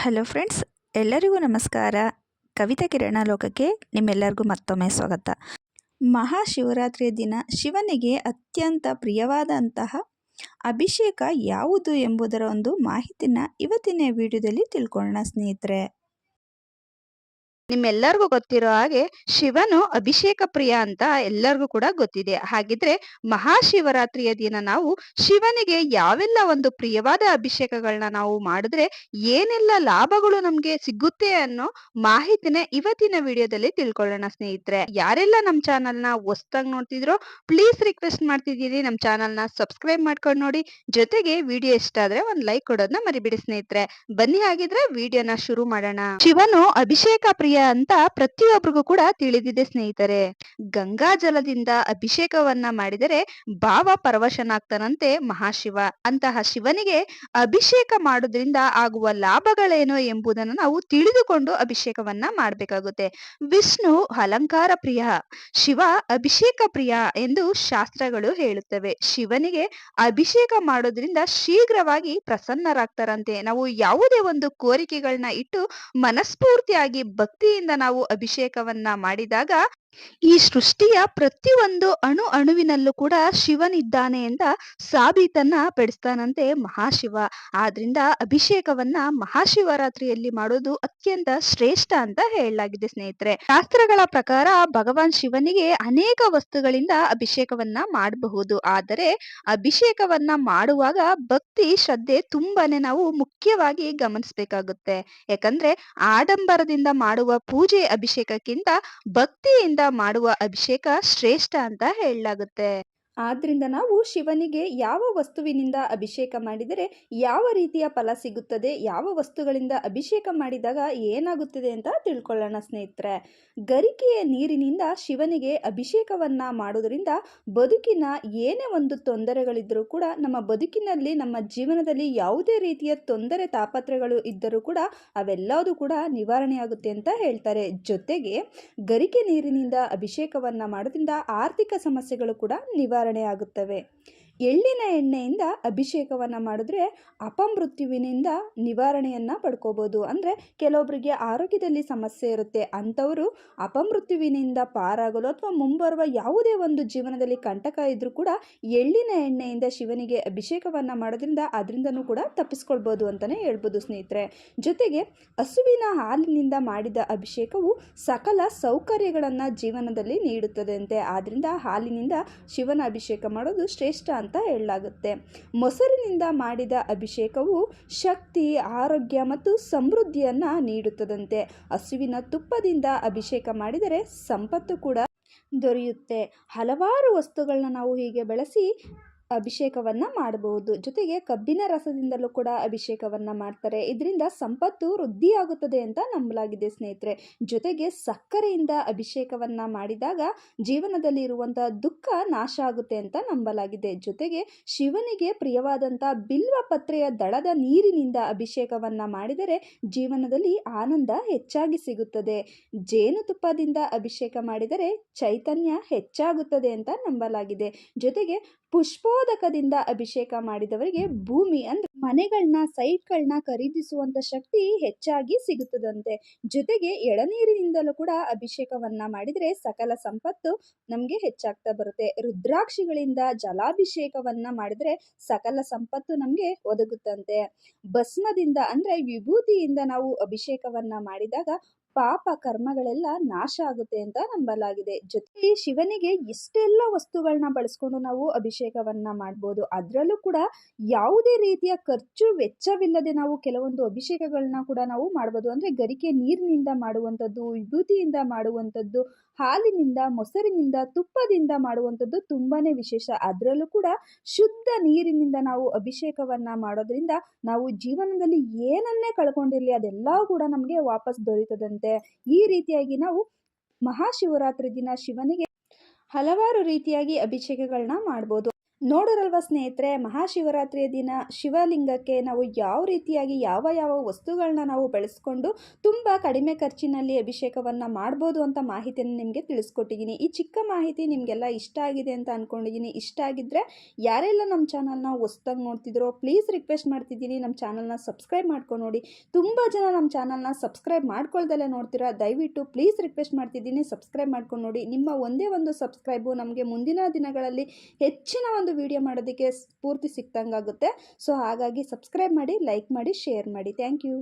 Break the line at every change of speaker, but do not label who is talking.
Hello friends ಎಲ್ಲರಿಗೂ ನಮಸ್ಕಾರ. ಕವಿತಾ ಕಿರಣ ಲೋಕಕ್ಕೆ ನಿಮ್ಮೆಲ್ಲರಿಗೂ ಮತ್ತೊಮ್ಮೆ ಸ್ವಾಗತ. ಮಹಾಶಿವರಾತ್ರಿಯ ದಿನ ಶಿವನಿಗೆ ಅತ್ಯಂತ ಪ್ರಿಯವಾದಂತಹ ಅಭಿಷೇಕ ಯಾವುದು ಎಂಬುದರ ಒಂದು ಮಾಹಿತಿನ ಇವತ್ತಿನ ವಿಡಿಯೋದಲ್ಲಿ ತಿಳ್ಕೊಳ್ಳೋಣ ಸ್ನೇಹಿತರೆ.
ನಿಮ್ಮೆಲ್ಲರಿಗೂ ಗೊತ್ತಿರೋ ಹಾಗೆ ಶಿವನು ಅಭಿಷೇಕ ಪ್ರಿಯ ಅಂತ ಎಲ್ಲರಿಗೂ ಕೂಡ ಗೊತ್ತಿದೆ. ಹಾಗಿದ್ರೆ ಮಹಾಶಿವರಾತ್ರಿಯ ದಿನ ನಾವು ಶಿವನಿಗೆ ಯಾವೆಲ್ಲ ಒಂದು ಪ್ರಿಯವಾದ ಅಭಿಷೇಕಗಳನ್ನ ನಾವು ಮಾಡಿದ್ರೆ ಏನೆಲ್ಲ ಲಾಭಗಳು ನಮ್ಗೆ ಸಿಗುತ್ತೆ ಅನ್ನೋ ಮಾಹಿತಿನ ಇವತ್ತಿನ ವಿಡಿಯೋದಲ್ಲಿ ತಿಳ್ಕೊಳ್ಳೋಣ ಸ್ನೇಹಿತರೆ. ಯಾರೆಲ್ಲ ನಮ್ ಚಾನೆಲ್ನ ನೋಡ್ತಿದ್ರೋ ಪ್ಲೀಸ್ ರಿಕ್ವೆಸ್ಟ್ ಮಾಡ್ತಿದ್ದೀರಿ ನಮ್ ಚಾನೆಲ್ ಸಬ್ಸ್ಕ್ರೈಬ್ ಮಾಡ್ಕೊಂಡು ನೋಡಿ. ಜೊತೆಗೆ ವಿಡಿಯೋ ಇಷ್ಟ ಆದ್ರೆ ಒಂದ್ ಲೈಕ್ ಕೊಡೋದನ್ನ ಮರಿಬಿಡಿ ಸ್ನೇಹಿತರೆ. ಬನ್ನಿ ಹಾಗಿದ್ರೆ ವಿಡಿಯೋನ ಶುರು ಮಾಡೋಣ. ಶಿವನು ಅಭಿಷೇಕ ಪ್ರಿಯ ಅಂತ ಪ್ರತಿಯೊಬ್ಬರಿಗೂ ಕೂಡ ತಿಳಿದಿದೆ ಸ್ನೇಹಿತರೆ. ಗಂಗಾ ಜಲದಿಂದ ಅಭಿಷೇಕವನ್ನ ಮಾಡಿದರೆ ಭಾವ ಪರವಶನಾಗ್ತಾನಂತೆ ಮಹಾಶಿವ. ಅಂತಹ ಶಿವನಿಗೆ ಅಭಿಷೇಕ ಮಾಡೋದ್ರಿಂದ ಆಗುವ ಲಾಭಗಳೇನು ಎಂಬುದನ್ನು ನಾವು ತಿಳಿದುಕೊಂಡು ಅಭಿಷೇಕವನ್ನ ಮಾಡಬೇಕಾಗುತ್ತೆ. ವಿಷ್ಣು ಅಲಂಕಾರ ಪ್ರಿಯ, ಶಿವ ಅಭಿಷೇಕ ಪ್ರಿಯ ಎಂದು ಶಾಸ್ತ್ರಗಳು ಹೇಳುತ್ತವೆ. ಶಿವನಿಗೆ ಅಭಿಷೇಕ ಮಾಡೋದ್ರಿಂದ ಶೀಘ್ರವಾಗಿ ಪ್ರಸನ್ನರಾಗ್ತಾರಂತೆ. ನಾವು ಯಾವುದೇ ಒಂದು ಕೋರಿಕೆಗಳನ್ನ ಇಟ್ಟು ಮನಸ್ಫೂರ್ತಿಯಾಗಿ ಭಕ್ತಿಯಿಂದ ನಾವು ಅಭಿಷೇಕವನ್ನ ಮಾಡಿದಾಗ ಈ ಸೃಷ್ಟಿಯ ಪ್ರತಿಯೊಂದು ಅಣು ಅಣುವಿನಲ್ಲೂ ಕೂಡ ಶಿವನಿದ್ದಾನೆ ಅಂತ ಸಾಬೀತನ್ನ ಪಡಿಸ್ತಾನಂತೆ ಮಹಾಶಿವ. ಆದ್ರಿಂದ ಅಭಿಷೇಕವನ್ನ ಮಹಾಶಿವರಾತ್ರಿಯಲ್ಲಿ ಮಾಡೋದು ಅತ್ಯಂತ ಶ್ರೇಷ್ಠ ಅಂತ ಹೇಳಲಾಗಿದೆ ಸ್ನೇಹಿತರೆ. ಶಾಸ್ತ್ರಗಳ ಪ್ರಕಾರ ಭಗವಾನ್ ಶಿವನಿಗೆ ಅನೇಕ ವಸ್ತುಗಳಿಂದ ಅಭಿಷೇಕವನ್ನ ಮಾಡಬಹುದು. ಆದರೆ ಅಭಿಷೇಕವನ್ನ ಮಾಡುವಾಗ ಭಕ್ತಿ, ಶ್ರದ್ಧೆ ತುಂಬಾನೇ ನಾವು ಮುಖ್ಯವಾಗಿ ಗಮನಿಸಬೇಕಾಗುತ್ತೆ. ಯಾಕಂದ್ರೆ ಆಡಂಬರದಿಂದ ಮಾಡುವ ಪೂಜೆ ಅಭಿಷೇಕಕ್ಕಿಂತ ಭಕ್ತಿಯಿಂದ ಮಾಡುವ ಅಭಿಷೇಕ ಶ್ರೇಷ್ಠ ಅಂತ ಹೇಳಲಾಗುತ್ತೆ.
ಆದ್ರಿಂದ ನಾವು ಶಿವನಿಗೆ ಯಾವ ವಸ್ತುವಿನಿಂದ ಅಭಿಷೇಕ ಮಾಡಿದರೆ ಯಾವ ರೀತಿಯ ಫಲ ಸಿಗುತ್ತದೆ, ಯಾವ ವಸ್ತುಗಳಿಂದ ಅಭಿಷೇಕ ಮಾಡಿದಾಗ ಏನಾಗುತ್ತದೆ ಅಂತ ತಿಳ್ಕೊಳ್ಳೋಣ ಸ್ನೇಹಿತರೆ. ಗರಿಕೆಯ ನೀರಿನಿಂದ ಶಿವನಿಗೆ ಅಭಿಷೇಕವನ್ನ ಮಾಡೋದರಿಂದ ಬದುಕಿನ ಏನೇ ಒಂದು ತೊಂದರೆಗಳಿದ್ದರೂ ಕೂಡ, ನಮ್ಮ ಬದುಕಿನಲ್ಲಿ, ನಮ್ಮ ಜೀವನದಲ್ಲಿ ಯಾವುದೇ ರೀತಿಯ ತೊಂದರೆ ತಾಪತ್ರೆಗಳು ಇದ್ದರೂ ಕೂಡ ಅವೆಲ್ಲವೂ ಕೂಡ ನಿವಾರಣೆಯಾಗುತ್ತೆ ಅಂತ ಹೇಳ್ತಾರೆ. ಜೊತೆಗೆ ಗರಿಕೆ ನೀರಿನಿಂದ ಅಭಿಷೇಕವನ್ನ ಮಾಡೋದ್ರಿಂದ ಆರ್ಥಿಕ ಸಮಸ್ಯೆಗಳು ಕೂಡ ನಿವಾರಣೆ ಆಗುತ್ತವೆ ಎಳ್ಳಿನ ಎಣ್ಣೆಯಿಂದ ಅಭಿಷೇಕವನ್ನು ಮಾಡಿದ್ರೆ ಅಪಮೃತ್ಯುವಿನಿಂದ ನಿವಾರಣೆಯನ್ನು ಪಡ್ಕೋಬೋದು. ಅಂದರೆ ಕೆಲವೊಬ್ಬರಿಗೆ ಆರೋಗ್ಯದಲ್ಲಿ ಸಮಸ್ಯೆ ಇರುತ್ತೆ. ಅಂಥವರು ಅಪಮೃತ್ಯುವಿನಿಂದ ಪಾರಾಗಲು ಅಥವಾ ಮುಂಬರುವ ಯಾವುದೇ ಒಂದು ಜೀವನದಲ್ಲಿ ಕಂಟಕ ಇದ್ದರೂ ಕೂಡ ಎಳ್ಳಿನ ಎಣ್ಣೆಯಿಂದ ಶಿವನಿಗೆ ಅಭಿಷೇಕವನ್ನು ಮಾಡೋದ್ರಿಂದ ಅದರಿಂದನೂ ಕೂಡ ತಪ್ಪಿಸ್ಕೊಳ್ಬೋದು ಅಂತಲೇ ಹೇಳ್ಬೋದು ಸ್ನೇಹಿತರೆ. ಜೊತೆಗೆ ಹಸುವಿನ ಹಾಲಿನಿಂದ ಮಾಡಿದ ಅಭಿಷೇಕವು ಸಕಲ ಸೌಕರ್ಯಗಳನ್ನು ಜೀವನದಲ್ಲಿ ನೀಡುತ್ತದೆ ಅಂತೆ ಆದ್ದರಿಂದ ಹಾಲಿನಿಂದ ಶಿವನ ಅಭಿಷೇಕ ಮಾಡೋದು ಶ್ರೇಷ್ಠ ಅಂತ ಹೇಳಲಾಗುತ್ತೆ. ಮೊಸರಿನಿಂದ ಮಾಡಿದ ಅಭಿಷೇಕವು ಶಕ್ತಿ, ಆರೋಗ್ಯ ಮತ್ತು ಸಮೃದ್ಧಿಯನ್ನು ನೀಡುತ್ತದಂತೆ. ಹಸುವಿನ ತುಪ್ಪದಿಂದ ಅಭಿಷೇಕ ಮಾಡಿದರೆ ಸಂಪತ್ತು ಕೂಡ ದೊರೆಯುತ್ತೆ. ಹಲವಾರು ವಸ್ತುಗಳನ್ನ ನಾವು ಹೀಗೆ ಬೆಳೆಸಿ ಅಭಿಷೇಕವನ್ನು ಮಾಡಬಹುದು ಜೊತೆಗೆ ಕಬ್ಬಿನ ರಸದಿಂದಲೂ ಕೂಡ ಅಭಿಷೇಕವನ್ನು ಮಾಡ್ತಾರೆ. ಇದರಿಂದ ಸಂಪತ್ತು ವೃದ್ಧಿಯಾಗುತ್ತದೆ ಅಂತ ನಂಬಲಾಗಿದೆ ಸ್ನೇಹಿತರೆ. ಜೊತೆಗೆ ಸಕ್ಕರೆಯಿಂದ ಅಭಿಷೇಕವನ್ನು ಮಾಡಿದಾಗ ಜೀವನದಲ್ಲಿ ಇರುವಂಥ ದುಃಖ ನಾಶ ಆಗುತ್ತೆ ಅಂತ ನಂಬಲಾಗಿದೆ. ಜೊತೆಗೆ ಶಿವನಿಗೆ ಪ್ರಿಯವಾದಂಥ ಬಿಲ್ವ ಪತ್ರೆಯ ದಳದ ನೀರಿನಿಂದ ಅಭಿಷೇಕವನ್ನು ಮಾಡಿದರೆ ಜೀವನದಲ್ಲಿ ಆನಂದ ಹೆಚ್ಚಾಗಿ ಸಿಗುತ್ತದೆ. ಜೇನುತುಪ್ಪದಿಂದ ಅಭಿಷೇಕ ಮಾಡಿದರೆ ಚೈತನ್ಯ ಹೆಚ್ಚಾಗುತ್ತದೆ ಅಂತ ನಂಬಲಾಗಿದೆ. ಜೊತೆಗೆ ಪುಷ್ಪೋದಕದಿಂದ ಅಭಿಷೇಕ ಮಾಡಿದವರಿಗೆ ಭೂಮಿ ಅಂದ್ರೆ ಮನೆಗಳನ್ನ ಸೈಟ್ಗಳನ್ನ ಖರೀದಿಸುವಂತ ಶಕ್ತಿ ಹೆಚ್ಚಾಗಿ ಸಿಗುತ್ತದಂತೆ. ಜೊತೆಗೆ ಎಳನೀರಿನಿಂದಲೂ ಕೂಡ ಅಭಿಷೇಕವನ್ನ ಮಾಡಿದ್ರೆ ಸಕಲ ಸಂಪತ್ತು ನಮಗೆ ಹೆಚ್ಚಾಗ್ತಾ ಬರುತ್ತೆ. ರುದ್ರಾಕ್ಷಿಗಳಿಂದ ಜಲಾಭಿಷೇಕವನ್ನ ಮಾಡಿದ್ರೆ ಸಕಲ ಸಂಪತ್ತು ನಮಗೆ ಒದಗುತ್ತಂತೆ. ಭಸ್ಮದಿಂದ ಅಂದ್ರೆ ವಿಭೂತಿಯಿಂದ ನಾವು ಅಭಿಷೇಕವನ್ನ ಮಾಡಿದಾಗ ಪಾಪ ಕರ್ಮಗಳೆಲ್ಲ ನಾಶ ಆಗುತ್ತೆ ಅಂತ ನಂಬಲಾಗಿದೆ. ಜೊತೆಗೆ ಶಿವನಿಗೆ ಇಷ್ಟೆಲ್ಲ ವಸ್ತುಗಳನ್ನ ಬಳಸ್ಕೊಂಡು ನಾವು ಅಭಿಷೇಕವನ್ನ ಮಾಡ್ಬೋದು. ಅದರಲ್ಲೂ ಕೂಡ ಯಾವುದೇ ರೀತಿಯ ಖರ್ಚು ವೆಚ್ಚವಿಲ್ಲದೆ ನಾವು ಕೆಲವೊಂದು ಅಭಿಷೇಕಗಳನ್ನ ಕೂಡ ನಾವು ಮಾಡ್ಬೋದು. ಅಂದ್ರೆ ಗರಿಕೆ ನೀರಿನಿಂದ ಮಾಡುವಂಥದ್ದು, ವಿಭೂತಿಯಿಂದ ಮಾಡುವಂಥದ್ದು, ಹಾಲಿನಿಂದ, ಮೊಸರಿನಿಂದ, ತುಪ್ಪದಿಂದ ಮಾಡುವಂಥದ್ದು ತುಂಬಾನೇ ವಿಶೇಷ. ಅದರಲ್ಲೂ ಕೂಡ ಶುದ್ಧ ನೀರಿನಿಂದ ನಾವು ಅಭಿಷೇಕವನ್ನ ಮಾಡೋದ್ರಿಂದ ನಾವು ಜೀವನದಲ್ಲಿ ಏನನ್ನೇ ಕಳ್ಕೊಂಡಿರಲಿ ಅದೆಲ್ಲ ಕೂಡ ನಮಗೆ ವಾಪಸ್ ಈ ರೀತಿಯಾಗಿ ನಾವು ಮಹಾಶಿವರಾತ್ರಿ ದಿನ ಶಿವನಿಗೆ ಹಲವಾರು ರೀತಿಯಾಗಿ ಅಭಿಷೇಕಗಳನ್ನ ಮಾಡ್ಬೋದು. ನೋಡೋರಲ್ವ ಸ್ನೇಹಿತರೆ, ಮಹಾಶಿವರಾತ್ರಿಯ ದಿನ ಶಿವಲಿಂಗಕ್ಕೆ ನಾವು ಯಾವ ರೀತಿಯಾಗಿ ಯಾವ ಯಾವ ವಸ್ತುಗಳನ್ನ ನಾವು ಬಳಸ್ಕೊಂಡು ತುಂಬ ಕಡಿಮೆ ಖರ್ಚಿನಲ್ಲಿ ಅಭಿಷೇಕವನ್ನು ಮಾಡ್ಬೋದು ಅಂತ ಮಾಹಿತಿಯನ್ನು ನಿಮಗೆ ತಿಳಿಸ್ಕೊಟ್ಟಿದ್ದೀನಿ. ಈ ಚಿಕ್ಕ ಮಾಹಿತಿ ನಿಮಗೆಲ್ಲ ಇಷ್ಟ ಆಗಿದೆ ಅಂತ ಅಂದ್ಕೊಂಡಿದ್ದೀನಿ ಇಷ್ಟ ಆಗಿದ್ದರೆ ಯಾರೆಲ್ಲ ನಮ್ಮ ಚಾನಲ್ನ ಹೊಸ್ದಾಗಿ ನೋಡ್ತಿದ್ರೋ ಪ್ಲೀಸ್ ರಿಕ್ವೆಸ್ಟ್ ಮಾಡ್ತಿದ್ದೀನಿ. ನಮ್ಮ ಚಾನಲ್ನ ಸಬ್ಸ್ಕ್ರೈಬ್ ಮಾಡ್ಕೊಂಡು ನೋಡಿ. ತುಂಬ ಜನ ನಮ್ಮ ಚಾನಲ್ನ ಸಬ್ಸ್ಕ್ರೈಬ್ ಮಾಡ್ಕೊಳ್ದಲ್ಲೇ ನೋಡ್ತೀರಾ? ದಯವಿಟ್ಟು ಪ್ಲೀಸ್ ರಿಕ್ವೆಸ್ಟ್ ಮಾಡ್ತಿದ್ದೀನಿ. ಸಬ್ಸ್ಕ್ರೈಬ್ ಮಾಡ್ಕೊಂಡು ನೋಡಿ. ನಿಮ್ಮ ಒಂದೇ ಒಂದು ಸಬ್ಸ್ಕ್ರೈಬು ನಮಗೆ ಮುಂದಿನ ದಿನಗಳಲ್ಲಿ ಹೆಚ್ಚಿನ ಒಂದು ವಿಡಿಯೋ ಮಾಡೋದಕ್ಕೆ ಸ್ಫೂರ್ತಿ ಸಿಕ್ತಂಗಾಗುತ್ತೆ. ಸೊ ಹಾಗಾಗಿ ಸಬ್ಸ್ಕ್ರೈಬ್ ಮಾಡಿ ಲೈಕ್ ಮಾಡಿ ಶೇರ್ ಮಾಡಿ. Thank you